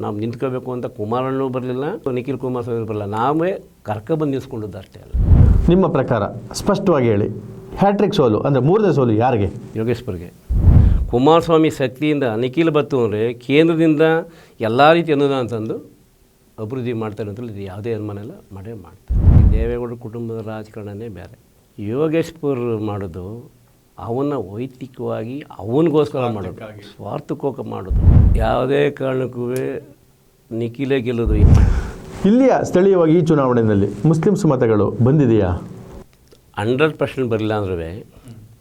ನಾವು ನಿಂತ್ಕೋಬೇಕು ಅಂತ ಕುಮಾರಣ್ಣು ಬರಲಿಲ್ಲ ನಿಖಿಲ್ ಕುಮಾರ್ ಸ್ವಾಮಿ ಬರಲಿಲ್ಲ. ನಾವೇ ಕರ್ಕೊಬಂದು ನಿಲ್ಸ್ಕೊಂಡಿದ್ದು ಅಷ್ಟೇ ಅಲ್ಲ. ನಿಮ್ಮ ಪ್ರಕಾರ ಸ್ಪಷ್ಟವಾಗಿ ಹೇಳಿ ಹ್ಯಾಟ್ರಿಕ್ ಸೋಲು ಅಂದರೆ ಮೂರನೇ ಸೋಲು ಯಾರಿಗೆ? ಯೋಗೇಶ್ವರ್ಗೆ. ಕುಮಾರಸ್ವಾಮಿ ಶಕ್ತಿಯಿಂದ ನಿಖಿಲ್ ಬತ್ತು ಅಂದರೆ ಕೇಂದ್ರದಿಂದ ಎಲ್ಲ ರೀತಿ ಅನುದಾನ ತಂದು ಅಭಿವೃದ್ಧಿ ಮಾಡ್ತಾರೆ ಅಂತೇಳಿ ಇದು ಯಾವುದೇ ಅನುಮಾನ ಇಲ್ಲ ಮಾಡೇ ಮಾಡ್ತಾರೆ. ದೇವೇಗೌಡ ಕುಟುಂಬದ ರಾಜಕಾರಣನೇ ಬೇರೆ. ಯೋಗೇಶ್ವರ್ ಮಾಡೋದು ಅವನ್ನ ವೈಯಕ್ತಿಕವಾಗಿ ಅವನಿಗೋಸ್ಕರ ಮಾಡೋದು ಸ್ವಾರ್ಥಕ್ಕೋಕ ಮಾಡೋದು. ಯಾವುದೇ ಕಾರಣಕ್ಕೂ ನಿಖಿಲೇ ಗೆಲ್ಲೋದು ಇಲ್ಲಿಯ ಸ್ಥಳೀಯವಾಗಿ ಈ ಚುನಾವಣೆಯಲ್ಲಿ ಮುಸ್ಲಿಮ್ಸ್ ಮತಗಳು ಬಂದಿದೆಯಾ? ಹಂಡ್ರೆಡ್ ಪರ್ಸೆಂಟ್ ಬರಲಿಲ್ಲ ಅಂದ್ರೆ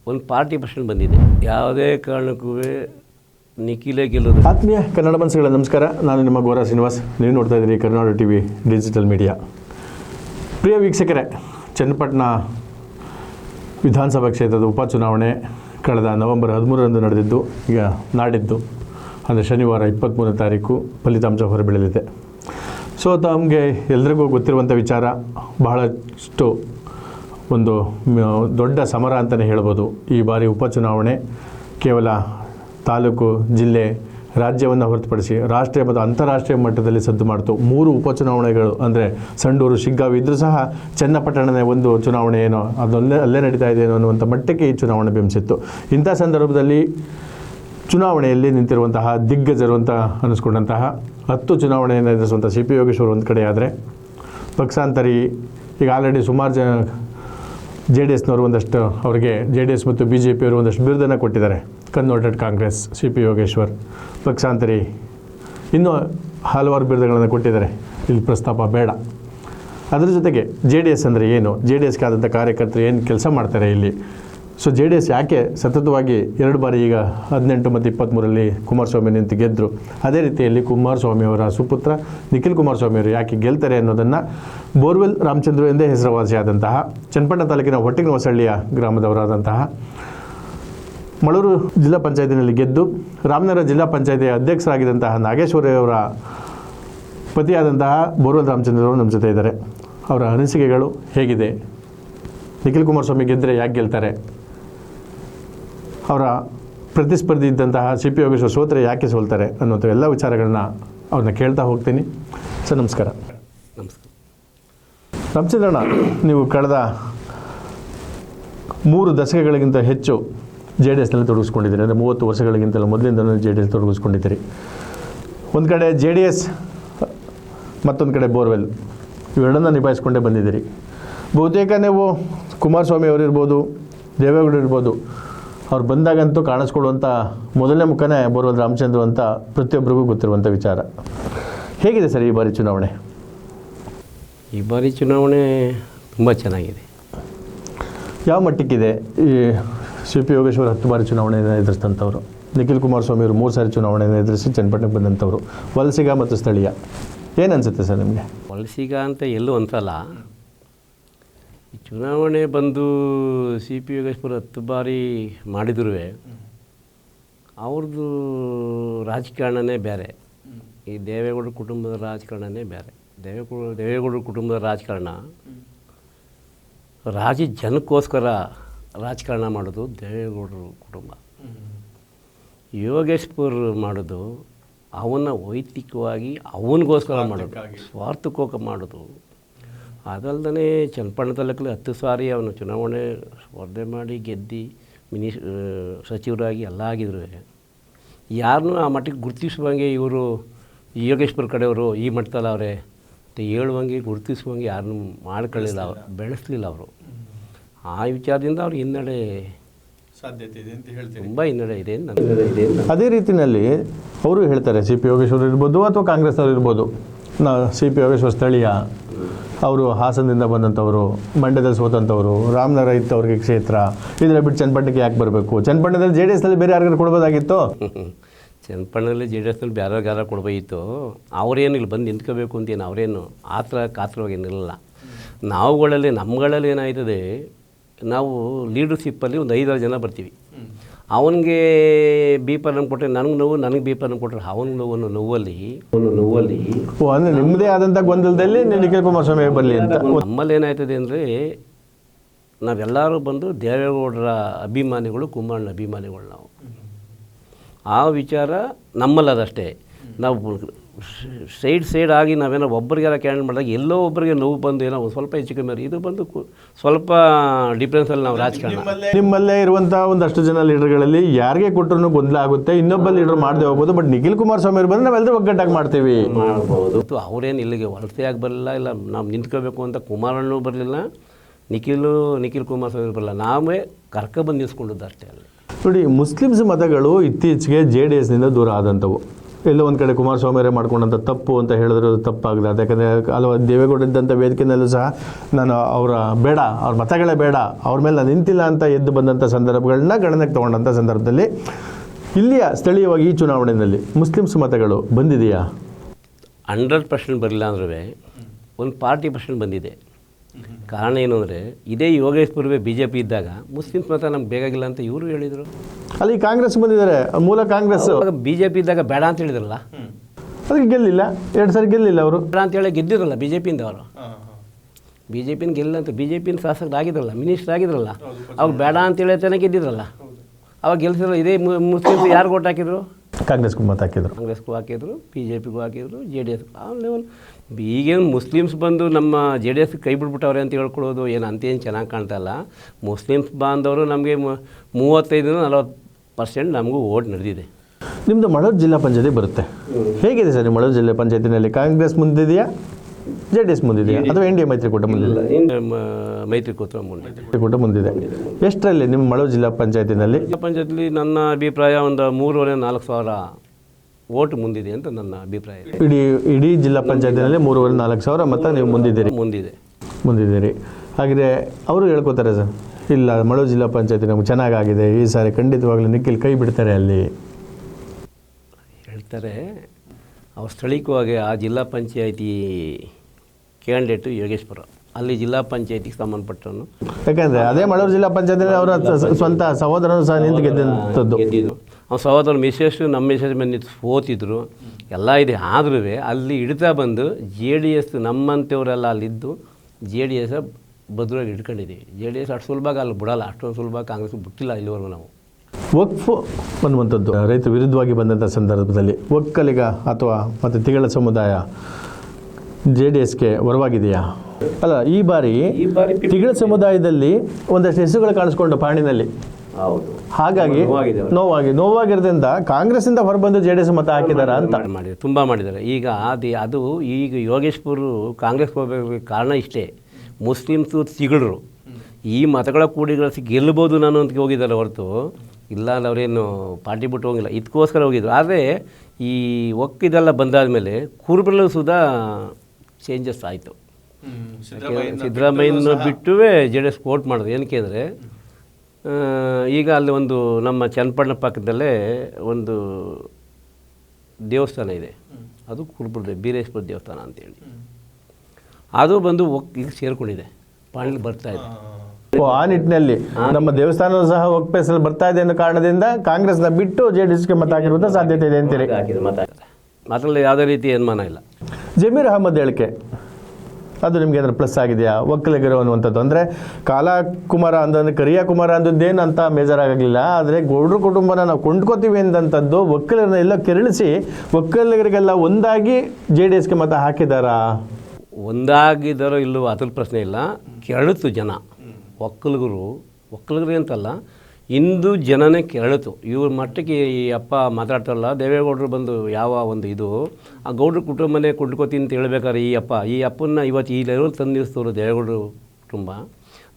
ಒಂದು ಪಾರ್ಟಿ ಪರ್ಸೆಂಟ್ ಬಂದಿದೆ. ಯಾವುದೇ ಕಾರಣಕ್ಕೂ ನಿಖಿಲೇ ಗೆಲ್ಲೋದು ಆತ್ಮೀಯ ಕನ್ನಡ ಮನಸ್ಸುಗಳ ನಮಸ್ಕಾರ. ನಾನು ನಿಮ್ಮ ಗೋರಾ ಶ್ರೀನಿವಾಸ್. ನೀವು ನೋಡ್ತಾ ಇದ್ದೀರಿ Karnataka T V digital media. ಪ್ರಿಯ ವೀಕ್ಷಕರೇ ಚನ್ನಪಟ್ಟಣ ವಿಧಾನಸಭಾ ಕ್ಷೇತ್ರದ ಉಪಚುನಾವಣೆ ಕಳೆದ ನವೆಂಬರ್ ಹದಿಮೂರರಂದು ನಡೆದಿದ್ದು, ಈಗ ನಾಡಿದ್ದು, ಅಂದರೆ ಶನಿವಾರ ಇಪ್ಪತ್ತ್ಮೂರನೇ ತಾರೀಕು ಫಲಿತಾಂಶ ಹೊರಬೀಳಲಿದೆ. ಸೊ ತಮಗೆ ಎಲ್ರಿಗೂ ಗೊತ್ತಿರುವಂಥ ವಿಚಾರ, ಬಹಳಷ್ಟು ಒಂದು ದೊಡ್ಡ ಸಮರ ಅಂತಲೇ ಹೇಳ್ಬೋದು. ಈ ಬಾರಿ ಉಪಚುನಾವಣೆ ಕೇವಲ ತಾಲೂಕು, ಜಿಲ್ಲೆ ರಾಜ್ಯವನ್ನು ಹೊರತುಪಡಿಸಿ ರಾಷ್ಟ್ರೀಯ ಮತ್ತು ಅಂತಾರಾಷ್ಟ್ರೀಯ ಮಟ್ಟದಲ್ಲಿ ಸದ್ದು ಮಾಡಿತು. ಮೂರು ಉಪಚುನಾವಣೆಗಳು ಅಂದರೆ ಸಂಡೂರು, ಶಿಗ್ಗಾವಿ ಇದ್ದರೂ ಸಹ ಚನ್ನಪಟ್ಟಣದ ಒಂದು ಚುನಾವಣೆ ಏನೋ ಅದೊಂದೇ ಅಲ್ಲೇ ನಡೀತಾ ಇದೆ ಅನ್ನುವಂಥ ಮಟ್ಟಕ್ಕೆ ಈ ಚುನಾವಣೆ ಬಿಂಬಿಸಿತ್ತು ಇಂಥ ಸಂದರ್ಭದಲ್ಲಿ ಚುನಾವಣೆಯಲ್ಲಿ ನಿಂತಿರುವಂತಹ ದಿಗ್ಗಜರು ಅಂತ ಅನಿಸ್ಕೊಂಡಂತಹ ಹತ್ತು ಚುನಾವಣೆಯನ್ನು ಎದುರಿಸುವಂಥ ಸಿ ಪಿ ಯೋಗೇಶ್ವರ್ ಒಂದು ಕಡೆ ಆದರೆ ಪಕ್ಷಾಂತರಿ ಈಗ ಆಲ್ರೆಡಿ ಸುಮಾರು ಜನ ಜೆ ಡಿ ಎಸ್ನವರು ಒಂದಷ್ಟು ಅವರಿಗೆ ಜೆ ಡಿ ಎಸ್ ಮತ್ತು ಬಿ ಜೆ ಪಿಯವರು ಒಂದಷ್ಟು ಬಿರುದನ್ನು ಕೊಟ್ಟಿದ್ದಾರೆ. Converted Congress, C P Yogeshwar ಪಕ್ಷಾಂತರಿ ಇನ್ನೂ ಹಲವಾರು ಬಿರುದುಗಳನ್ನು ಕೊಟ್ಟಿದ್ದಾರೆ. ಇಲ್ಲಿ ಪ್ರಸ್ತಾಪ ಬೇಡ. ಅದರ ಜೊತೆಗೆ ಜೆ ಡಿ ಎಸ್ ಅಂದರೆ ಏನು? ಜೆ ಡಿ ಎಸ್ಗೆ ಆದಂಥ ಕಾರ್ಯಕರ್ತರು ಏನು ಕೆಲಸ ಮಾಡ್ತಾರೆ ಇಲ್ಲಿ? ಸೊ ಜೆ ಡಿ ಎಸ್ ಯಾಕೆ ಸತತವಾಗಿ ಎರಡು ಬಾರಿ ಈಗ ಹದಿನೆಂಟು ಮತ್ತು ಇಪ್ಪತ್ತ್ಮೂರರಲ್ಲಿ ಕುಮಾರಸ್ವಾಮಿ ನಿಂತು ಗೆದ್ದರು ಅದೇ ರೀತಿಯಲ್ಲಿ ಕುಮಾರಸ್ವಾಮಿ ಅವರ ಸುಪುತ್ರ ನಿಖಿಲ್ ಕುಮಾರಸ್ವಾಮಿ ಅವರು ಯಾಕೆ ಗೆಲ್ತಾರೆ ಅನ್ನೋದನ್ನು ಬೋರ್ವೆಲ್ ರಾಮಚಂದ್ರ ಎಂದೇ ಹೆಸರುವಾಸಿಯಾದಂತಹ ಚನ್ನಪಟ್ಟಣ ತಾಲೂಕಿನ ಹೊಟ್ಟಿನ ಹೊಸಳ್ಳಿಯ ಗ್ರಾಮದವರಾದಂತಹ ಮಳೂರು ಜಿಲ್ಲಾ ಪಂಚಾಯತಿನಲ್ಲಿ ಗೆದ್ದು, ರಾಮನಗರ ಜಿಲ್ಲಾ ಪಂಚಾಯತಿಯ ಅಧ್ಯಕ್ಷರಾಗಿದ್ದಂತಹ ನಾಗೇಶ್ವರಿಯವರ ಪತಿಯಾದಂತಹ ಬೋರ್ವೆಲ್ ರಾಮಚಂದ್ರ ಅವರು ನಮ್ಮ ಜೊತೆ ಇದ್ದಾರೆ. ಅವರ ಅನಿಸಿಕೆಗಳು ಹೇಗಿದೆ? ನಿಖಿಲ್ ಕುಮಾರಸ್ವಾಮಿ ಗೆದ್ದರೆ ಯಾಕೆ ಗೆಲ್ತಾರೆ? ಅವರ ಪ್ರತಿಸ್ಪರ್ಧಿ ಇದ್ದಂತಹ ಸಿ ಪಿ ಯೋಗೇಶ್ವರ ಸೋತ್ರ ಯಾಕೆ ಸೋಲ್ತಾರೆ ಅನ್ನುವಂಥ ಎಲ್ಲ ವಿಚಾರಗಳನ್ನ ಅವ್ರನ್ನ ಕೇಳ್ತಾ ಹೋಗ್ತೀನಿ. ಸರ್ ನಮಸ್ಕಾರ. ನಮಸ್ಕಾರ. ರಾಮಚಂದ್ರಣ್ಣ ನೀವು ಕಳೆದ ಮೂರು ದಶಕಗಳಿಗಿಂತ ಹೆಚ್ಚು ಜೆ ಡಿ ಎಸ್ನಲ್ಲಿ ತೊಡಗಿಸ್ಕೊಂಡಿದ್ದೀರಿ. ಅಂದರೆ ಮೂವತ್ತು ವರ್ಷಗಳಿಗಿಂತಲೂ ಮೊದಲಿಂದಲೂ ಜೆ ಡಿ ಎಸ್ ತೊಡಗಿಸ್ಕೊಂಡಿದ್ದೀರಿ. ಒಂದು ಕಡೆ ಜೆ ಡಿ ಎಸ್ ಮತ್ತೊಂದು ಕಡೆ ಬೋರ್ವೆಲ್ ಇವೆರಡನ್ನ ನಿಭಾಯಿಸ್ಕೊಂಡೇ ಬಂದಿದ್ದೀರಿ. ಬಹುತೇಕ ನೀವು ಕುಮಾರಸ್ವಾಮಿ ಅವರಿರ್ಬೋದು ದೇವೇಗೌಡರು ಇರ್ಬೋದು ಅವ್ರು ಬಂದಾಗಂತೂ ಕಾಣಿಸ್ಕೊಳ್ಳುವಂಥ ಮೊದಲನೇ ಮುಖನೇ ಬೋರ್ವೆಲ್ ರಾಮಚಂದ್ರ ಅಂತ ಪ್ರತಿಯೊಬ್ಬರಿಗೂ ಗೊತ್ತಿರುವಂಥ ವಿಚಾರ. ಹೇಗಿದೆ ಸರ್ ಈ ಬಾರಿ ಚುನಾವಣೆ? ಈ ಬಾರಿ ಚುನಾವಣೆ ತುಂಬ ಚೆನ್ನಾಗಿದೆ. ಯಾವ ಮಟ್ಟಕ್ಕಿದೆ? ಈ ಸಿ ಪಿ ಯೋಗೇಶ್ವರ್ ಹತ್ತು ಬಾರಿ ಚುನಾವಣೆಯನ್ನು ಎದುರಿಸಿದಂಥವ್ರು ನಿಖಿಲ್ ಕುಮಾರಸ್ವಾಮಿ ಅವರು ಮೂರು ಸಾರಿ ಚುನಾವಣೆಯನ್ನು ಎದುರಿಸಿ ಚನ್ನಪಟ್ಟಣಕ್ಕೆ ಬಂದಂಥವ್ರು ವಲಸಿಗ ಮತ್ತು ಸ್ಥಳೀಯ ಏನು ಅನಿಸುತ್ತೆ ಸರ್ ನಿಮಗೆ? ವಲಸಿಗ ಅಂತ ಎಲ್ಲೂ ಅನ್ಸಲ್ಲ ಈ ಚುನಾವಣೆ ಬಂದು ಸಿ ಪಿ ಯೋಗೇಶ್ವರ ಹತ್ತು ಬಾರಿ ಮಾಡಿದ್ರು ಅವ್ರದ್ದು ರಾಜಕಾರಣನೇ ಬೇರೆ. ಈ ದೇವೇಗೌಡ ಕುಟುಂಬದ ರಾಜಕಾರಣನೇ ಬೇರೆ. ದೇವೇಗೌಡ ದೇವೇಗೌಡ ಕುಟುಂಬದ ರಾಜಕಾರಣ ರಾಜ ಜನಕ್ಕೋಸ್ಕರ ರಾಜಕಾರಣ ಮಾಡೋದು ದೇವೇಗೌಡರ ಕುಟುಂಬ. ಯೋಗೇಶ್ವರ್ ಮಾಡೋದು ಅವನ ವೈಯಕ್ತಿಕವಾಗಿ ಅವನಿಗೋಸ್ಕರ ಮಾಡೋದು ಸ್ವಾರ್ಥಕ್ಕೋಕ ಮಾಡೋದು. ಅದಲ್ದೇ ಚನ್ನಪಟ್ಟಣ ತಾಲೂಕಲ್ಲಿ ಹತ್ತು ಸಾರಿ ಅವನು ಚುನಾವಣೆ ಸ್ಪರ್ಧೆ ಮಾಡಿ ಗೆದ್ದು ಮಿನಿ ಸಚಿವರಾಗಿ ಎಲ್ಲ ಆಗಿದ್ರು. ಯಾರನ್ನೂ ಆ ಮಟ್ಟಿಗೆ ಗುರುತಿಸುವಂಗೆ ಇವರು ಯೋಗೇಶ್ವರ ಕಡೆಯವರು ಈ ಮಟ್ಟದಲ್ಲಿ ಅವರೇ ಮತ್ತು ಹೇಳುವಂಗೆ ಗುರುತಿಸುವಂಗೆ ಯಾರನ್ನೂ ಮಾಡ್ಕೊಳ್ಳಿಲ್ಲ ಅವರು ಬೆಳೆಸಲಿಲ್ಲ. ಅವರು. ಆ ವಿಚಾರದಿಂದ ಅವ್ರು ಹಿನ್ನಡೆ ಸಾಧ್ಯತೆ ಇದೆ ಅಂತ ಹೇಳ್ತೀನಿ ತುಂಬ ಹಿನ್ನಡೆ ಇದೆ ಅದೇ ರೀತಿಯಲ್ಲಿ ಅವರು ಹೇಳ್ತಾರೆ ಸಿ ಪಿ ಯೋಗೇಶ್ವರ್ ಇರ್ಬೋದು ಅಥವಾ ಕಾಂಗ್ರೆಸ್ನವ್ರು ಇರ್ಬೋದು. ನಾ ಸಿ ಪಿ ಯೋಗೇಶ್ವರ್ ಸ್ಥಳೀಯ ಅವರು ಹಾಸನದಿಂದ ಬಂದಂಥವರು, ಮಂಡ್ಯದಲ್ಲಿ ಸೋತಂಥವ್ರು, ರಾಮನಗರ ಇತ್ತು ಕ್ಷೇತ್ರ ಇದರ ಬಿಟ್ಟು ಚನ್ನಪಟ್ಟಣಕ್ಕೆ ಯಾಕೆ ಬರಬೇಕು? ಚನ್ನಪಟ್ಟಣದಲ್ಲಿ ಜೆ ಡಿ ಎಸ್ನಲ್ಲಿ ಬೇರೆ ಯಾರಿಗಾರು ಕೊಡ್ಬೋದಾಗಿತ್ತು? ಚನ್ನಪಣ್ಣಲ್ಲಿ ಜೆ ಡಿ ಎಸ್ನಲ್ಲಿ ಬೇರೆ ಗಾರ ಕೊಡಬೇಕಿತ್ತು ಅವರೇನು ಇಲ್ಲಿ ಬಂದು ನಿಂತ್ಕೋಬೇಕು ಅಂತೇನು ಅವರೇನು, ಆ ಥರ ಕಾತ್ರವಾಗಿ ನಿಲ್ಲಲ್ಲ. ನಾವುಗಳಲ್ಲಿ ನಮ್ಮಗಳಲ್ಲಿ ಏನಾಯ್ತದೆ, ನಾವು ಲೀಡರ್ಶಿಪ್ಪಲ್ಲಿ ಒಂದು ಐದಾರು ಜನ ಬರ್ತೀವಿ. ಅವನಿಗೆ ಬಿ ಪರ್ನಮ್ ಕೊಟ್ಟರೆ ನನಗೆ ನೋವು ನನಗೆ ಬಿ ಪರ್ನಮ್ ಕೊಟ್ಟರೆ ಅವನ ನೋವು ಅನ್ನೋ ನೋವಲ್ಲಿ ಅವನು ನೋವಲ್ಲಿ ಓ ಅಂದರೆ ನಿಮ್ಮದೇ ಆದಂಥ ಗೊಂದಲದಲ್ಲಿ ನಿಖಿಲ್ ಕುಮಾರಸ್ವಾಮಿ ಬರಲಿ ಅಂತ. ನಮ್ಮಲ್ಲಿ ಏನಾಯ್ತದೆ ಅಂದರೆ ನಾವೆಲ್ಲರೂ ಬಂದು ದೇವೇಗೌಡರ ಅಭಿಮಾನಿಗಳು ಕುಮಾರನ ಅಭಿಮಾನಿಗಳು ನಾವು. ಆ ವಿಚಾರ ನಮ್ಮಲ್ಲದಷ್ಟೇ. ನಾವು ಸೈಡ್ ಸೈಡ್ ಆಗಿ ನಾವೇನೋ ಒಬ್ಬರಿಗೆಲ್ಲ ಕ್ಯಾಂಡಲ್ ಮಾಡಿದಾಗ ಎಲ್ಲೋ ಒಬ್ಬರಿಗೆ ನೋವು ಬಂದು ಏನೋ ಒಂದು ಸ್ವಲ್ಪ ಹೆಚ್ಚು ಕಮ್ಮಿ ಇದು ಬಂದು ಕು- ಸ್ವಲ್ಪ ಡಿಫ್ರೆನ್ಸಲ್ಲಿ ನಾವು ರಾಜಕಾರಣ. ನಿಮ್ಮಲ್ಲೇ ಇರುವಂಥ ಒಂದಷ್ಟು ಜನ ಲೀಡರ್ಗಳಲ್ಲಿ ಯಾರಿಗೆ ಕೊಟ್ಟರು ಗೊಂದಲ ಆಗುತ್ತೆ ಇನ್ನೊಬ್ಬ ಲೀಡರ್ ಮಾಡದೆ ಹೋಗ್ಬೋದು ಬಟ್ ನಿಖಿಲ್ ಕುಮಾರಸ್ವಾಮಿ ಅವ್ರು ಬಂದ್ರೆ ನಾವೆಲ್ಲರೂ ಒಗ್ಗಟ್ಟಾಗಿ ಮಾಡ್ತೀವಿ. ಮಾಡ್ಬೋದು. ಅವರೇನು ಇಲ್ಲಿಗೆ ವಲಸೆಯಾಗಿ ಬರಲಿಲ್ಲ ಇಲ್ಲ ನಾವು ನಿಂತ್ಕೋಬೇಕು ಅಂತ ಕುಮಾರಣ್ಣು ಬರಲಿಲ್ಲ ನಿಖಿಲು ನಿಖಿಲ್ ಕುಮಾರಸ್ವಾಮಿ ಬರಲಿಲ್ಲ. ನಾವೇ ಕರ್ಕೊಬಂದು ನಿಲ್ಸ್ಕೊಂಡಿದ್ದು ಅಷ್ಟೇ ಅಲ್ಲಿ. ನೋಡಿ ಮುಸ್ಲಿಮ್ಸ್ ಮತಗಳು ಇತ್ತೀಚೆಗೆ ಜೆ ಡಿ ಎಸ್ನಿಂದ ದೂರ ಆದಂಥವು. ಎಲ್ಲೋ ಒಂದು ಕಡೆ ಕುಮಾರಸ್ವಾಮಿಯವರೇ ಮಾಡ್ಕೊಂಡಂಥ ತಪ್ಪು ಅಂತ ಹೇಳಿದ್ರೆ ಅದು ತಪ್ಪಾಗಲ್ಲ ಯಾಕಂದರೆ ಹಲವು ದೇವೇಗೌಡ ಇದ್ದಂಥ ವೇದಿಕೆಯಲ್ಲೂ ಸಹ ನಾನು ಅವರ ಬೇಡ, ಅವ್ರ ಮತಗಳೇ ಬೇಡ, ಅವ್ರ ಮೇಲೆ ನಾನು ನಿಂತಿಲ್ಲ ಅಂತ ಎದ್ದು ಬಂದಂಥ ಸಂದರ್ಭಗಳನ್ನ ಗಣನೆಗೆ ತೊಗೊಂಡಂಥ ಸಂದರ್ಭದಲ್ಲಿ ಇಲ್ಲಿಯ ಸ್ಥಳೀಯವಾಗಿ ಈ ಚುನಾವಣೆಯಲ್ಲಿ ಮುಸ್ಲಿಮ್ಸ್ ಮತಗಳು ಬಂದಿದೆಯಾ? ಹಂಡ್ರೆಡ್ ಪರ್ಸೆಂಟ್ ಬರಲಿಲ್ಲ ಅಂದ್ರೆ ಒಂದು ಪಾರ್ಟಿ ಪರ್ಸೆಂಟ್ ಬಂದಿದೆ. ಕಾರಣ ಏನು ಅಂದರೆ ಇದೇ ಯೋಗೇಶ್ ಪೂರ್ವೆ ಬಿ ಜೆ ಪಿ ಇದ್ದಾಗ ಮುಸ್ಲಿಮ್ಸ್ ಮತ ನಮ್ಗೆ ಬೇಕಾಗಿಲ್ಲ ಅಂತ ಇವರು ಹೇಳಿದರು. ಅಲ್ಲಿ ಕಾಂಗ್ರೆಸ್ ಬಂದಿದ್ದಾರೆ ಮೂಲ ಕಾಂಗ್ರೆಸ್. ಅವಾಗ ಬಿ ಜೆ ಪಿ ಇದ್ದಾಗ ಬೇಡ ಅಂತ ಹೇಳಿದ್ರಲ್ಲ? ಅದಕ್ಕೆ ಗೆಲ್ಲಿಲ್ಲ ಎರಡು ಸಾರಿ ಗೆಲ್ಲಿಲ್ಲ ಅವರು. ಬೇಡ ಅಂತೇಳಿ ಗೆದ್ದಿರಲ್ಲ ಬಿ ಜೆ ಪಿಯಿಂದ ಅವರು? ಬಿ ಜೆ ಪಿನ ಗೆಲ್ಲ ಅಂತ ಬಿ ಜೆ ಪಿನ ಶಾಸಕರಾಗಿದ್ರಲ್ಲ ಮಿನಿಸ್ಟರ್ ಆಗಿದ್ರಲ್ಲ? ಅವ್ರು ಬೇಡ ಅಂತೇಳಿ ತಾನೇ ಗೆದ್ದಿದ್ರಲ್ಲ ಅವಾಗ ಗೆಲ್ಸಿದ್ರು ಇದೇ ಮು- ಮುಸ್ಲಿಮ್ಸ್ ಯಾರು ಓಟ್ ಹಾಕಿದ್ರು? ಕಾಂಗ್ರೆಸ್ಗೂ ಮತ ಹಾಕಿದ್ರು. ಕಾಂಗ್ರೆಸ್ಗೂ ಹಾಕಿದ್ರು ಬಿ ಜೆ ಪಿಗೂ ಹಾಕಿದ್ರು ಜೆ ಡಿ ಎಸ್ ಆ ಲೆವೆಲ್ ಈಗೇನು ಮುಸ್ಲಿಮ್ಸ್ ಬಂದು ನಮ್ಮ ಜೆ ಡಿ ಎಸ್ ಕೈ ಬಿಟ್ಬಿಟ್ಟವ್ರೆ ಅಂತ ಹೇಳ್ಕೊಳ್ಳೋದು ಏನು ಅಂತೇನು ಚೆನ್ನಾಗಿ ಕಾಣ್ತಾ ಇಲ್ಲ. ಮುಸ್ಲಿಮ್ಸ್ ಬಾಂಧವರು ನಮಗೆ ಮೂವತ್ತೈದರಿಂದ ನಲವತ್ತು ಪರ್ಸೆಂಟ್ ನಮಗೂ ಓಟ್ ನಡೆದಿದೆ. ನಿಮ್ಮದು ಮಳೂರು ಜಿಲ್ಲಾ ಪಂಚಾಯತಿ ಬರುತ್ತೆ. ಹೇಗಿದೆ ಸರ್ ಮಳೂರು ಜಿಲ್ಲಾ ಪಂಚಾಯತಿನಲ್ಲಿ ಕಾಂಗ್ರೆಸ್ ಮುಂದಿದೆಯಾ ಜೆ ಡಿ ಎಸ್ ಮುಂದಿದೆಯಾ ಅಥವಾ ಎನ್ ಡಿ ಎ ಮೈತ್ರಿಕೂಟ ಮುಂದಿಲ್ಲ ಮೈತ್ರಿಕೂಟ ಮೈತ್ರಿಕೂಟ ಮುಂದಿದೆ. ಎಷ್ಟರಲ್ಲಿ ನಿಮ್ಮ ಮಳೂರು ಜಿಲ್ಲಾ ಪಂಚಾಯತಿನಲ್ಲಿ? ಜಿಲ್ಲಾ ಪಂಚಾಯತ್ಲಿ ನನ್ನ ಅಭಿಪ್ರಾಯ ಒಂದು ಮೂರುವರೆ ನಾಲ್ಕು ಸಾವಿರ. ಓಟ್ ಮುಂದಿದೆ ಅಂತ ನನ್ನ ಅಭಿಪ್ರಾಯ. ಇಡೀ ಇಡೀ ಜಿಲ್ಲಾ ಪಂಚಾಯತಿನಲ್ಲಿ ಮೂರುವರೆ ನಾಲ್ಕು ಸಾವಿರ ಮತ ನೀವು ಮುಂದಿದ್ದೀರಿ. ಮುಂದಿದೆ. ಮುಂದಿದ್ದೀರಿ. ಹಾಗಿದ್ರೆ ಅವರು ಹೇಳ್ಕೊತಾರೆ ಸರ್ ಇಲ್ಲ ಮಳೂರು ಜಿಲ್ಲಾ ಪಂಚಾಯತಿ ನಮ್ಗೆ ಚೆನ್ನಾಗಾಗಿದೆ ಈ ಸಾರಿ ಖಂಡಿತವಾಗ್ಲೂ ನಿಖಿಲ್ ಕೈ ಬಿಡ್ತಾರೆ ಅಲ್ಲಿ. ಹೇಳ್ತಾರೆ ಅವ್ರು ಸ್ಥಳೀಯವಾಗಿ ಆ ಜಿಲ್ಲಾ ಪಂಚಾಯತಿ ಕ್ಯಾಂಡಿಡೇಟು ಯೋಗೇಶ್ವರ. ಅಲ್ಲಿ ಜಿಲ್ಲಾ ಪಂಚಾಯತಿಗೆ ಸಂಬಂಧಪಟ್ಟನು ಯಾಕಂದರೆ ಅದೇ ಮಳೂರು ಜಿಲ್ಲಾ ಪಂಚಾಯತಿನಲ್ಲಿ ಅವರ ಸ್ವಂತ ಸಹೋದರನು ಸಹ ನಿಂತು ಗೆದ್ದಂಥದ್ದು ಅವ್ನ ಸಹೋದರ ಮಿಸ್ಸೆಸ್ ನಮ್ಮ ಮೆಸೇಜ್ ಮೇಲೆ ನಿಂತು ಸೋತಿದ್ರು ಎಲ್ಲ ಇದೆ. ಆದ್ರೂ ಅಲ್ಲಿ ಹಿಡಿತಾ ಬಂದು ಜೆ ಡಿ ಎಸ್ ನಮ್ಮಂಥವರೆಲ್ಲ ಅಲ್ಲಿದ್ದು ಜೆ ಡಿ ಎಸ್ ಭದ್ರವಾಗಿ ಹಿಡ್ಕೊಂಡಿದ್ದೀವಿ ಜೆ ಡಿ ಎಸ್ ಅಷ್ಟು ಸುಲಭ ಅಲ್ಲಿ ಬಿಡಲ್ಲ. ಅಷ್ಟೊಂದು ಸುಲಭ ಕಾಂಗ್ರೆಸ್ ಬಿಟ್ಟಿಲ್ಲ ಇಲ್ಲಿವರೆಗೂ ನಾವು. ವಕ್ಫ್ ಅನ್ನುವಂಥದ್ದು ರೈತ ವಿರುದ್ಧವಾಗಿ ಬಂದಂಥ ಸಂದರ್ಭದಲ್ಲಿ ಒಕ್ಕಲಿಗ ಅಥವಾ ಮತ್ತು ತಿಗಳ ಸಮುದಾಯ ಜೆ ಡಿ ಎಸ್ಗೆ ವರವಾಗಿದೆಯಾ? ಅಲ್ಲ ಈ ಬಾರಿ ಈ ಬಾರಿ ತಿಗಳ ಸಮುದಾಯದಲ್ಲಿ ಒಂದಷ್ಟು ಹೆಸರುಗಳು ಕಾಣಿಸ್ಕೊಂಡು ಪಾಣಿನಲ್ಲಿ. ಹಾಗಾಗಿ. ನೋವಾಗಿ ನೋವಾಗಿರೋದ್ರಿಂದ ಕಾಂಗ್ರೆಸ್ಸಿಂದ ಹೊರಬಂದು ಜೆ ಡಿ ಎಸ್ ಮತ ಹಾಕಿದಾರ ಅಂತ. ಮಾಡಿದ್ದಾರೆ ತುಂಬ ಮಾಡಿದ್ದಾರೆ. ಈಗ ಅದು ಅದು ಈಗ ಯೋಗೇಶ್ಪುರು ಕಾಂಗ್ರೆಸ್ ಹೋಗಬೇಕು ಕಾರಣ ಇಷ್ಟೇ. ಮುಸ್ಲಿಮ್ಸು ಸಿಗಳರು. ಈ ಮತಗಳ ಕೂಡಿಗಳಿಸಿ ಗೆಲ್ಲಬೋದು ನಾನು ಅಂತ ಹೋಗಿದ್ದಾರೆ ಹೊರತು. ಇಲ್ಲ ಅಂದ್ರೆ ಅವರೇನು ಪಾರ್ಟಿ ಬಿಟ್ಟು ಹೋಗಿಲ್ಲ. ಇದಕ್ಕೋಸ್ಕರ ಹೋಗಿದ್ರು. ಆದರೆ ಈ ಒಕ್ಕಿದೆಲ್ಲ ಬಂದಾದ ಮೇಲೆ ಕುರುಬರಲ್ಲೂ ಸುಧಾ ಚೇಂಜಸ್ ಆಯಿತು. ಸಿದ್ದರಾಮಯ್ಯನ ಬಿಟ್ಟುವೇ ಜೆ ಡಿ ಎಸ್ ವೋಟ್ ಮಾಡಿದ್ರು. ಏನಕ್ಕೆ ಅಂದರೆ ಈಗ ಅಲ್ಲಿ ಒಂದು ನಮ್ಮ ಚನ್ನಪಟ್ಟಣ ಪಕ್ಕದಲ್ಲೇ ಒಂದು ದೇವಸ್ಥಾನ ಇದೆ. ಅದು ಕುರುಬರದೇ ಬೀರೇಶ್ವರ ದೇವಸ್ಥಾನ ಅಂತೇಳಿ. ಅದು ಬಂದು ಒಕ್ ಈಗ ಸೇರ್ಕೊಂಡಿದೆ. ಪಾಣಿಲಿ ಬರ್ತಾ ಇದೆ. ಓ, ಆ ನಿಟ್ಟಿನಲ್ಲಿ ನಮ್ಮ ದೇವಸ್ಥಾನ ಸಹ ಒಕ್ಪೇಸಲ್ಲಿ ಬರ್ತಾ ಇದೆ ಅನ್ನೋ ಕಾರಣದಿಂದ ಕಾಂಗ್ರೆಸ್ನ ಬಿಟ್ಟು ಜೆ ಡಿ ಎಸ್ಗೆ ಮತ ಹಾಕಿರುವಂಥ ಸಾಧ್ಯತೆ ಇದೆ ಅಂತೀರಿ? ಮಾತ್ರದಲ್ಲಿ ಯಾವುದೇ ರೀತಿ ಅನುಮಾನ ಇಲ್ಲ. ಜಮೀರ್ ಅಹಮದ್ ಹೇಳಿಕೆ. ಅದು ನಿಮಗೆ ಏನಾದ್ರು ಪ್ಲಸ್ ಆಗಿದೆಯಾ? ಒಕ್ಕಲಿಗರು ಅನ್ನುವಂಥದ್ದು. ಅಂದರೆ ಕಾಲಕುಮಾರ ಅಂದ್ರೆ ಕರಿಯ ಕುಮಾರ ಅಂದದ್ದೇನು ಅಂತ ಮೇಜರ್ ಆಗಲಿಲ್ಲ. ಆದರೆ ಗೌಡ್ರ ಕುಟುಂಬನ ನಾವು ಕೊಂಡ್ಕೋತೀವಿ ಅಂತಂಥದ್ದು ಒಕ್ಕಲಿಗರನ್ನ ಎಲ್ಲ ಕೆರಳಿಸಿ ಒಕ್ಕಲಿಗರಿಗೆಲ್ಲ ಒಂದಾಗಿ ಜೆ ಡಿ ಎಸ್ಗೆ ಮತ ಹಾಕಿದಾರಾ? ಒಂದಾಗಿದ್ದಾರೋ ಇಲ್ಲವೋ ಅದ್ರ ಪ್ರಶ್ನೆ ಇಲ್ಲ. ಕೆರಳಿತು ಜನ. ಒಕ್ಕಲಿಗರು ಒಕ್ಕಲಿಗರು ಅಂತಲ್ಲ ಇಂದು ಜನನೇ ಕೆರಳಿತು. ಇವ್ರ ಮಟ್ಟಕ್ಕೆ ಈ ಅಪ್ಪ ಮಾತಾಡ್ತಾರಲ್ಲ ದೇವೇಗೌಡರು ಬಂದು ಯಾವ ಒಂದು ಇದು ಆ ಗೌಡ್ರ ಕುಟುಂಬನೇ ಕುಡ್ಕೋತೀನಿ ಅಂತ ಹೇಳ್ಬೇಕಾದ್ರೆ ಈ ಅಪ್ಪ ಈ ಅಪ್ಪನ ಇವತ್ತು ಈ ಲೆವೆಲ್ ತಂದು ನಿಲ್ಲಿಸ್ತವ್ರು ದೇವೇಗೌಡರು ಕುಟುಂಬ.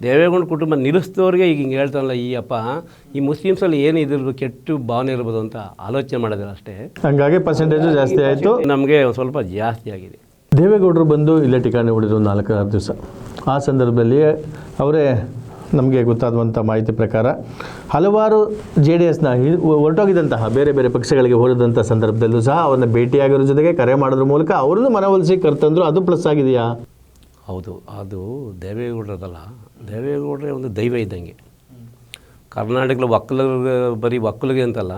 ದೇವೇಗೌಡ ಕುಟುಂಬ ನಿಲ್ಲಿಸ್ತವ್ರಿಗೆ ಈಗ ಹಿಂಗೆ ಹೇಳ್ತಾರಲ್ಲ ಈ ಅಪ್ಪ ಈ ಮುಸ್ಲಿಮ್ಸಲ್ಲಿ ಏನು ಇದಿರ್ಬೋದು ಕೆಟ್ಟು ಭಾವನೆ ಇರ್ಬೋದು ಅಂತ ಆಲೋಚನೆ ಮಾಡಿದ್ರೆ ಅಷ್ಟೇ. ಹಂಗಾಗಿ ಪರ್ಸೆಂಟೇಜು ಜಾಸ್ತಿ ಆಯಿತು. ನಮಗೆ ಸ್ವಲ್ಪ ಜಾಸ್ತಿ ಆಗಿದೆ. ದೇವೇಗೌಡರು ಬಂದು ಇಲ್ಲೇ ಠಿಕಾಣಿ ಉಳಿದು ನಾಲ್ಕು ನಾಲ್ಕಾರು ದಿವಸ. ಆ ಸಂದರ್ಭದಲ್ಲಿ ಅವರೇ ನಮಗೆ ಗೊತ್ತಾದಂಥ ಮಾಹಿತಿ ಪ್ರಕಾರ ಹಲವಾರು ಜೆ ಡಿ ಎಸ್ನ ಹೊರಟೋಗಿದ್ದಂತಹ ಬೇರೆ ಬೇರೆ ಪಕ್ಷಗಳಿಗೆ ಹೋದಂಥ ಸಂದರ್ಭದಲ್ಲೂ ಸಹ ಅವನ್ನ ಭೇಟಿಯಾಗಿರೋ ಜೊತೆಗೆ ಕರೆ ಮಾಡೋದ್ರ ಮೂಲಕ ಅವ್ರನ್ನು ಮನವೊಲಿಸಿ ಕರ್ತಂದ್ರು ಅದು ಪ್ಲಸ್ ಆಗಿದೆಯಾ? ಹೌದು, ಅದು ದೇವೇಗೌಡರದಲ್ಲ. ದೇವೇಗೌಡರೇ ಒಂದು ದೈವ ಇದ್ದಂಗೆ. ಕರ್ನಾಟಕದ ಒಕ್ಕಲ ಬರೀ ಒಕ್ಕಲಿಗೆ ಅಂತಲ್ಲ,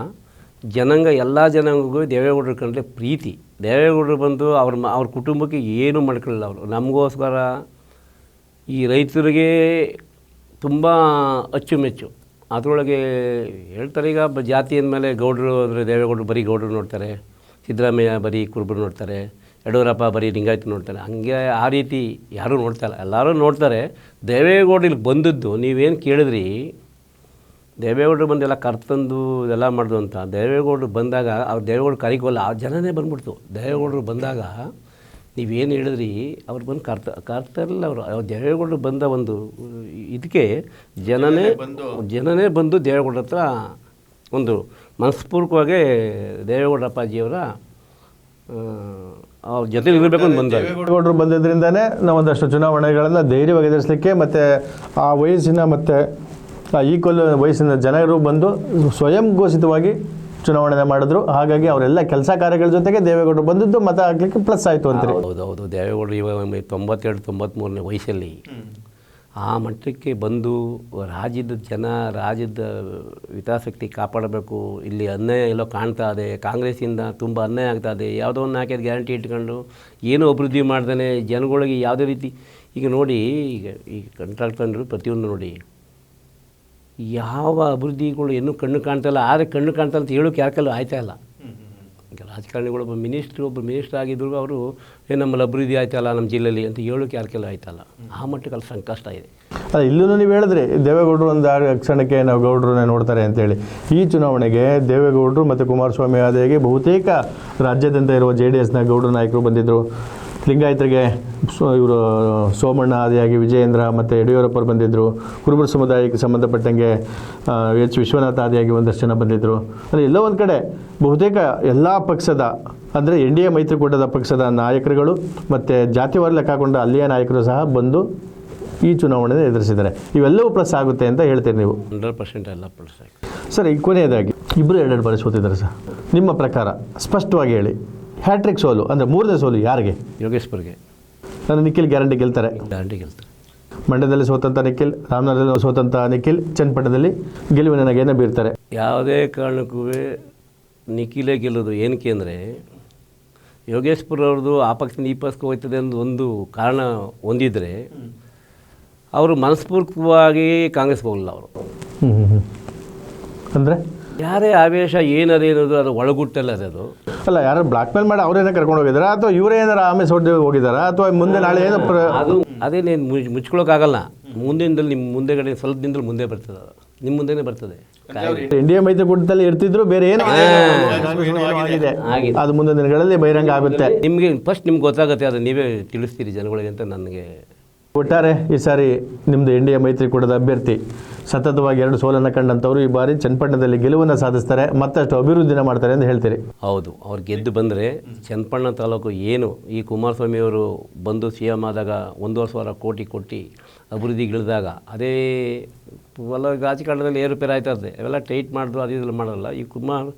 ಜನಾಂಗ ಎಲ್ಲ ಜನಾಂಗಗೂ ದೇವೇಗೌಡರ ಕಂಡ್ರೆ ಪ್ರೀತಿ. ದೇವೇಗೌಡರು ಬಂದು ಅವ್ರ ಅವ್ರ ಕುಟುಂಬಕ್ಕೆ ಏನೂ ಮಾಡ್ಕೊಳ್ಳಿಲ್ಲ ಅವರು. ನಮಗೋಸ್ಕರ ಈ ರೈತರಿಗೆ ತುಂಬ ಅಚ್ಚುಮೆಚ್ಚು. ಅದರೊಳಗೆ ಹೇಳ್ತಾರೆ ಈಗ ಬ ಜಾತಿ ಅಂದಮೇಲೆ ಗೌಡರು ಅಂದರೆ ದೇವೇಗೌಡರು ಬರೀ ಗೌಡರು ನೋಡ್ತಾರೆ. ಸಿದ್ದರಾಮಯ್ಯ ಬರೀ ಕುರುಬರು ನೋಡ್ತಾರೆ. ಯಡಿಯೂರಪ್ಪ ಬರೀ ಲಿಂಗಾಯತ ನೋಡ್ತಾರೆ. ಹಂಗೆ ಆ ರೀತಿ ಯಾರೂ ನೋಡ್ತಾ ಇಲ್ಲ. ಎಲ್ಲರೂ ನೋಡ್ತಾರೆ. ದೇವೇಗೌಡರು ಇಲ್ಲಿ ಬಂದದ್ದು ನೀವೇನು ಕೇಳಿದ್ರಿ? ದೇವೇಗೌಡರು ಬಂದೆಲ್ಲ ಕರ್ತಂದು ಇದೆಲ್ಲ ಮಾಡಿದ್ರು ಅಂತ. ದೇವೇಗೌಡರು ಬಂದಾಗ, ಅವ್ರು ದೇವೇಗೌಡರು ಕರಿಕೋಲ್ಲ ಆ ಜನನೇ ಬಂದ್ಬಿಡ್ತು. ದೇವೇಗೌಡರು ಬಂದಾಗ ನೀವೇನು ಹೇಳಿದ್ರಿ ಅವ್ರು ಬಂದು ಕರ್ತ ಕರ್ತಲ್ಲ ಅವರು ಅವ್ರು ದೇವೇಗೌಡರು ಬಂದ ಒಂದು ಇದಕ್ಕೆ ಜನನೇ ಜನನೇ ಬಂದು ದೇವೇಗೌಡರ ಹತ್ರ ಒಂದು ಮನಸ್ಪೂರ್ವಕವಾಗಿ ದೇವೇಗೌಡ ಅಪ್ಪಾಜಿಯವರ ಆ, ಅವ್ರ ಜೊತೆಲಿ ಇರಬೇಕು ಅಂತ ಬಂದಾಗ ದೇವೇಗೌಡರು ಬಂದಿದ್ದರಿಂದನೇ ನಾವು ಒಂದಷ್ಟು ಚುನಾವಣೆಗಳನ್ನು ಧೈರ್ಯವಾಗಿ ಎದುರಿಸಲಿಕ್ಕೆ ಮತ್ತು ಆ ವಯಸ್ಸಿನ ಮತ್ತು ಆ ಈಕ್ವಲ್ ವಯಸ್ಸಿನ ಜನರು ಬಂದು ಸ್ವಯಂ ಘೋಷಿತವಾಗಿ ಚುನಾವಣೆ ಮಾಡಿದ್ರು. ಹಾಗಾಗಿ ಅವರೆಲ್ಲ ಕೆಲಸ ಕಾರ್ಯಗಳ ಜೊತೆಗೆ ದೇವೇಗೌಡರು ಬಂದಿದ್ದು ಮತ ಹಾಕ್ಲಿಕ್ಕೆ ಪ್ಲಸ್ ಆಯಿತು ಅಂತ ಹೌದು ಹೌದು ದೇವೇಗೌಡರು ಇವಾಗ ತೊಂಬತ್ತೆರಡು ತೊಂಬತ್ತ್ಮೂರನೇ ವಯಸ್ಸಲ್ಲಿ ಆ ಮಟ್ಟಕ್ಕೆ ಬಂದು ರಾಜ್ಯದ ಜನ, ರಾಜ್ಯದ ಹಿತಾಸಕ್ತಿ ಕಾಪಾಡಬೇಕು. ಇಲ್ಲಿ ಅನ್ಯಾಯ ಎಲ್ಲೋ ಕಾಣ್ತಾ ಇದೆ. ಕಾಂಗ್ರೆಸ್ಸಿಂದ ತುಂಬ ಅನ್ಯಾಯ ಆಗ್ತಾ ಇದೆ. ಯಾವುದೋ ಒಂದು ಹಾಕಿದ ಗ್ಯಾರಂಟಿ ಇಟ್ಕೊಂಡು ಏನೂ ಅಭಿವೃದ್ಧಿ ಮಾಡ್ದೇ ಜನಗಳಿಗೆ ಯಾವುದೇ ರೀತಿ ಈಗ ನೋಡಿ, ಈಗ ಈ ಕಂಟ್ರಾಕ್ಟರ್ ಪ್ರತಿಯೊಂದು ನೋಡಿ ಯಾವ ಅಭಿವೃದ್ಧಿಗಳು ಇನ್ನೂ ಕಣ್ಣು ಕಾಣ್ತಾಯಿಲ್ಲ ಆದರೆ ಕಣ್ಣು ಕಾಣ್ತಾ ಅಂತ ಹೇಳೋಕೆ ಯಾಕಲ್ಲೂ ಆಯ್ತಾ ಇಲ್ಲ. ಈಗ ರಾಜಕಾರಣಿಗಳು ಒಬ್ಬ ಮಿನಿಸ್ಟ್ರು ಒಬ್ಬ ಮಿನಿಸ್ಟರ್ ಆಗಿದ್ರು ಅವರು ಏನು ನಮ್ಮಲ್ಲಿ ಅಭಿವೃದ್ಧಿ ಆಯ್ತಲ್ಲ ನಮ್ಮ ಜಿಲ್ಲೆಯಲ್ಲಿ ಅಂತ ಹೇಳೋಕೆ ಯಾರಿಗೆಲ್ಲ ಆಯ್ತಲ್ಲ ಆ ಮಟ್ಟಕ್ಕೆ ಅಲ್ಲಿ ಸಂಕಷ್ಟ ಇದೆ. ಅಲ್ಲ ಇಲ್ಲೂ ನೀವು ಹೇಳಿದ್ರೆ ದೇವೇಗೌಡರು ಒಂದು ಆ ಕ್ಷಣಕ್ಕೆ ನಾವು ಗೌಡರನ್ನ ನೋಡ್ತಾರೆ ಅಂತೇಳಿ. ಈ ಚುನಾವಣೆಗೆ ದೇವೇಗೌಡರು ಮತ್ತು ಕುಮಾರಸ್ವಾಮಿ ಆದಾಯಿಗೆ ಬಹುತೇಕ ರಾಜ್ಯಾದ್ಯಂತ ಇರುವ ಜೆ ಡಿ ಎಸ್ನ ಗೌಡರ ನಾಯಕರು ಬಂದಿದ್ದರು ಲಿಂಗಾಯತರಿಗೆ ಸೊ ಇವರು ಸೋಮಣ್ಣ ಆದಿಯಾಗಿ ವಿಜಯೇಂದ್ರ ಮತ್ತು ಯಡಿಯೂರಪ್ಪರು ಬಂದಿದ್ದರು ಕುರುಬರ ಸಮುದಾಯಕ್ಕೆ ಸಂಬಂಧಪಟ್ಟಂಗೆ ಎಚ್ ವಿಶ್ವನಾಥ ಆದಿಯಾಗಿ ಒಂದಷ್ಟು ಜನ ಬಂದಿದ್ದರು ಅಂದರೆ ಎಲ್ಲೋ ಒಂದು ಕಡೆ ಬಹುತೇಕ ಎಲ್ಲ ಪಕ್ಷದ ಅಂದರೆ ಎನ್ ಡಿ ಎ ಮೈತ್ರಿಕೂಟದ ಪಕ್ಷದ ನಾಯಕರುಗಳು ಮತ್ತು ಜಾತಿವಾರ ಲೆಕ್ಕ ಹಾಕೊಂಡ ಅಲ್ಲಿಯ ನಾಯಕರು ಸಹ ಬಂದು ಈ ಚುನಾವಣೆ ಎದುರಿಸಿದ್ದಾರೆ. ಇವೆಲ್ಲವೂ ಪ್ಲಸ್ ಆಗುತ್ತೆ ಅಂತ ಹೇಳ್ತೀರಿ ನೀವು. ಹಂಡ್ರೆಡ್ ಪರ್ಸೆಂಟ್ ಎಲ್ಲ ಪ್ಲಸ್ ಸರ್ ಈ ಕೊನೆಯದಾಗಿ ಇಬ್ಬರು ಎರಡೆರಡು ಬಾರಿ ಸೋತಿದ್ದಾರೆ ಸರ್. ನಿಮ್ಮ ಪ್ರಕಾರ ಸ್ಪಷ್ಟವಾಗಿ ಹೇಳಿ. ಹ್ಯಾಟ್ರಿಕ್ ಸೋಲು ಅಂದರೆ ಮೂರನೇ ಸೋಲು ಯಾರಿಗೆ? ಯೋಗೇಶ್ವರ್ಗೆ. ನಾನು ನಿಖಿಲ್ ಗ್ಯಾರಂಟಿ ಗೆಲ್ತಾರೆ. ಗ್ಯಾರಂಟಿ ಗೆಲ್ತಾರೆ. ಮಂಡ್ಯದಲ್ಲಿ ಸೋತಂಥ ನಿಖಿಲ್ ರಾಮನಗರದಲ್ಲಿ ಸೋತಂಥ ನಿಖಿಲ್ ಚನ್ನಪಟ್ಟಣದಲ್ಲಿ ಗೆಲುವಿನ ನಗೆಯನ್ನು ಬೀರ್ತಾರೆ. ಯಾವುದೇ ಕಾರಣಕ್ಕೂ ನಿಖಿಲೇ ಗೆಲ್ಲೋದು. ಏನಕ್ಕೆ ಅಂದರೆ ಯೋಗೇಶ್ಪುರ ಅವ್ರದ್ದು ಆ ಪಕ್ಷದಿಂದ ಈ ಪಕ್ಷಕ್ಕೆ ಹೋಗ್ತದೆ ಅಂದ ಒಂದು ಕಾರಣ ಹೊಂದಿದರೆ ಅವರು ಮನಸ್ಪೂರ್ವಕವಾಗಿ ಕಾಂಗ್ರೆಸ್ಗೆ ಹೋಗಲಿಲ್ಲ ಅವರು. ಹ್ಞೂ ಹ್ಞೂ ಹ್ಞೂ ಅಂದರೆ? ಯಾರೇ ಆವೇಶ ಏನದೇನದು ಅದು ಒಳಗುಟ್ಟಲ್ಲ ಅದು. ಅಲ್ಲ ಯಾರು ಬ್ಲಾಕ್ ಮೇಲ್ ಮಾಡಿ ಅವ್ರೇನ ಕರ್ಕೊಂಡು ಹೋಗಿದಾರ? ಅಥವಾ ಇವರೇ ಏನಾರ ಆಮೇಲೆ ಸೋಡ್ ಹೋಗಿದಾರ? ಅಥವಾ ಮುಂದೆ ನಾಳೆ ಏನೋ ಪ್ರ ಅದು ಅದೇ ನೀನು ಮುಚ್ ಮುಚ್ಕೊಳ್ಳೋಕ್ಕಾಗಲ್ಲ ಮುಂದಿನದಲ್ಲಿ ನಿಮ್ಮ ಮುಂದೆಗಡೆ ಸ್ವಲ್ಪ ದಿನದಲ್ಲಿ ಮುಂದೆ ಬರ್ತದೆ ಅದು. ನಿಮ್ಮ ಮುಂದೆನೇ ಬರ್ತದೆ. ಇಂಡಿಯಾ ಮೈತ್ರಿಕೂಟದಲ್ಲಿ ಇರ್ತಿದ್ರು ಬೇರೆ ಏನು ಆಗಿದೆ. ಅದು ಮುಂದಿನ ದಿನಗಳಲ್ಲಿ ಬಹಿರಂಗ ಆಗುತ್ತೆ. ನಿಮಗೆ ಫಸ್ಟ್ ನಿಮ್ಗೆ ಗೊತ್ತಾಗುತ್ತೆ ಅದು ನೀವೇ ತಿಳಿಸ್ತೀರಿ ಜನಗಳಿಗೆ ಅಂತ ನನಗೆ ಒಟ್ಟಾರೆ ಈ ಸಾರಿ ನಿಮ್ಮದು ಎನ್ ಡಿ ಎ ಮೈತ್ರಿಕೂಟದ ಅಭ್ಯರ್ಥಿ, ಸತತವಾಗಿ ಎರಡು ಸೋಲನ್ನು ಕಂಡಂಥವರು ಈ ಬಾರಿ ಚನ್ನಪಟ್ಟಣದಲ್ಲಿ ಗೆಲುವನ್ನು ಸಾಧಿಸ್ತಾರೆ, ಮತ್ತಷ್ಟು ಅಭಿವೃದ್ಧಿನ ಮಾಡ್ತಾರೆ ಅಂತ ಹೇಳ್ತೀರಿ. ಹೌದು, ಅವ್ರು ಗೆದ್ದು ಬಂದರೆ ಚನ್ನಪಣ್ಣ ತಾಲೂಕು ಏನು, ಈ ಕುಮಾರಸ್ವಾಮಿಯವರು ಬಂದು ಸಿ ಎಂ ಆದಾಗ ಒಂದೂವರೆ ಸಾವಿರ ಕೋಟಿ ಕೊಟ್ಟು ಅಭಿವೃದ್ಧಿಗಿಳಿದಾಗ ಅದೇ ಎಲ್ಲ ರಾಜಕಾರಣದಲ್ಲಿ ಏರುಪೇರು ಆಯ್ತಾ ಇದೆ ಅವೆಲ್ಲ ಟೈಟ್ ಮಾಡಿದ್ರು ಅದು ಇದೆಲ್ಲ ಮಾಡಲ್ಲ. ಈ ಕುಮಾರ್,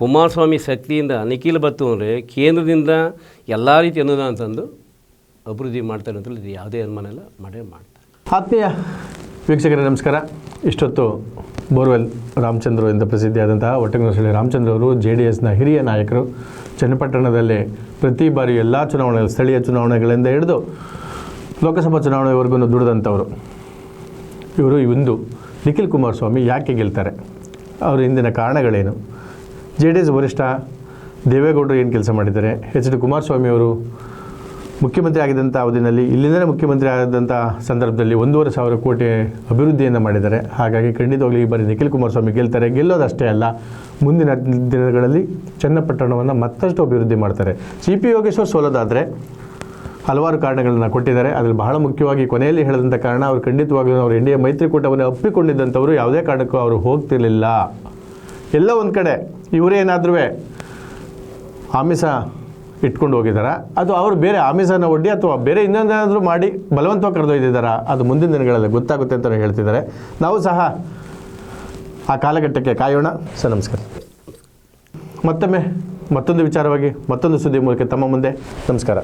ಕುಮಾರಸ್ವಾಮಿ ಶಕ್ತಿಯಿಂದ ನಿಖಿಲ್ ಬತ್ತು ಅಂದರೆ ಕೇಂದ್ರದಿಂದ ಎಲ್ಲ ರೀತಿ ಅನುದಾನ ತಂದು ಅಭಿವೃದ್ಧಿ ಮಾಡ್ತಾರೆ ಅಂತೇಳಿ ಯಾವುದೇ ಅನುಮಾನ ಇಲ್ಲ, ಮಾಡೇ ಮಾಡ್ತಾರೆ. ಆತ್ಮೀಯ ವೀಕ್ಷಕರೇ, ನಮಸ್ಕಾರ. ಇಷ್ಟೊತ್ತು ಬೋರ್ವೆಲ್ ರಾಮಚಂದ್ರ ಎಂದು ಪ್ರಸಿದ್ಧಿಯಾದಂತಹ ಒಟ್ಟಂಗನಹಳ್ಳಿ ರಾಮಚಂದ್ರ ಅವರು ಜೆ ಡಿ ಎಸ್ನ ಹಿರಿಯ ನಾಯಕರು. ಚನ್ನಪಟ್ಟಣದಲ್ಲಿ ಪ್ರತಿ ಬಾರಿ ಎಲ್ಲ ಚುನಾವಣೆ, ಸ್ಥಳೀಯ ಚುನಾವಣೆಗಳಿಂದ ಹಿಡಿದು ಲೋಕಸಭಾ ಚುನಾವಣೆವರೆಗೂ ದುಡಿದಂಥವರು. ಇವರು ಇಂದು ನಿಖಿಲ್ ಕುಮಾರಸ್ವಾಮಿ ಯಾಕೆ ಗೆಲ್ತಾರೆ? ಅವರ ಹಿಂದಿನ ಕಾರಣಗಳೇನು? ಜೆ ಡಿ ಎಸ್ ವರಿಷ್ಠ ದೇವೇಗೌಡರು ಏನು ಕೆಲಸ ಮಾಡಿದ್ದಾರೆ? ಎಚ್ ಡಿ ಕುಮಾರಸ್ವಾಮಿ ಅವರು ಮುಖ್ಯಮಂತ್ರಿ ಆಗಿದ್ದಂಥ ಅವಧಿನಲ್ಲಿ ಇಲ್ಲಿಂದಲೇ ಮುಖ್ಯಮಂತ್ರಿ ಆದಂಥ ಸಂದರ್ಭದಲ್ಲಿ ಒಂದೂವರೆ ಸಾವಿರ ಕೋಟಿ ಅಭಿವೃದ್ಧಿಯನ್ನು ಮಾಡಿದ್ದಾರೆ. ಹಾಗಾಗಿ ಖಂಡಿತವಾಗ್ಲಿ ಈ ಬಾರಿ ನಿಖಿಲ್ ಕುಮಾರಸ್ವಾಮಿ ಗೆಲ್ತಾರೆ. ಗೆಲ್ಲೋದಷ್ಟೇ ಅಲ್ಲ, ಮುಂದಿನ ದಿನಗಳಲ್ಲಿ ಚನ್ನಪಟ್ಟಣವನ್ನು ಮತ್ತಷ್ಟು ಅಭಿವೃದ್ಧಿ ಮಾಡ್ತಾರೆ. ಸಿ ಪಿ ಯೋಗೇಶ್ವರ್ ಸೋಲೋದಾದರೆ ಹಲವಾರು ಕಾರಣಗಳನ್ನು ಕೊಟ್ಟಿದ್ದಾರೆ. ಅದರಲ್ಲಿ ಬಹಳ ಮುಖ್ಯವಾಗಿ ಕೊನೆಯಲ್ಲಿ ಹೇಳಿದಂಥ ಕಾರಣ ಅವರು ಖಂಡಿತವಾಗ್ಲೂ ಅವರು ಇಂಡಿಯಾ ಮೈತ್ರಿಕೂಟವನ್ನು ಅಪ್ಪಿಕೊಂಡಿದ್ದಂಥವರು ಯಾವುದೇ ಕಾರಣಕ್ಕೂ ಅವರು ಹೋಗ್ತಿರಲಿಲ್ಲ. ಎಲ್ಲ ಒಂದು ಕಡೆ ಇವರೇನಾದ್ರೂ ಆಮಿಷ ಇಟ್ಕೊಂಡು ಹೋಗಿದ್ದಾರಾ ಅದು ಅವರು ಬೇರೆ ಆಮಿಷನ ಒಡ್ಡಿ ಅಥವಾ ಬೇರೆ ಇನ್ನೊಂದೇನಾದರೂ ಮಾಡಿ ಬಲವಂತವಾಗಿ ಕರೆದೊಯ್ದಿದ್ದಾರೆ ಅದು ಮುಂದಿನ ದಿನಗಳಲ್ಲಿ ಗೊತ್ತಾಗುತ್ತೆ ಅಂತ ಹೇಳ್ತಿದ್ದಾರೆ. ನಾವು ಸಹ ಆ ಕಾಲಘಟ್ಟಕ್ಕೆ ಕಾಯೋಣ. ಸರ್, ನಮಸ್ಕಾರ. ಮತ್ತೊಮ್ಮೆ ಮತ್ತೊಂದು ವಿಚಾರವಾಗಿ ಮತ್ತೊಂದು ಸುದ್ದಿ ಮೂಲಕ ತಮ್ಮ ಮುಂದೆ. ನಮಸ್ಕಾರ.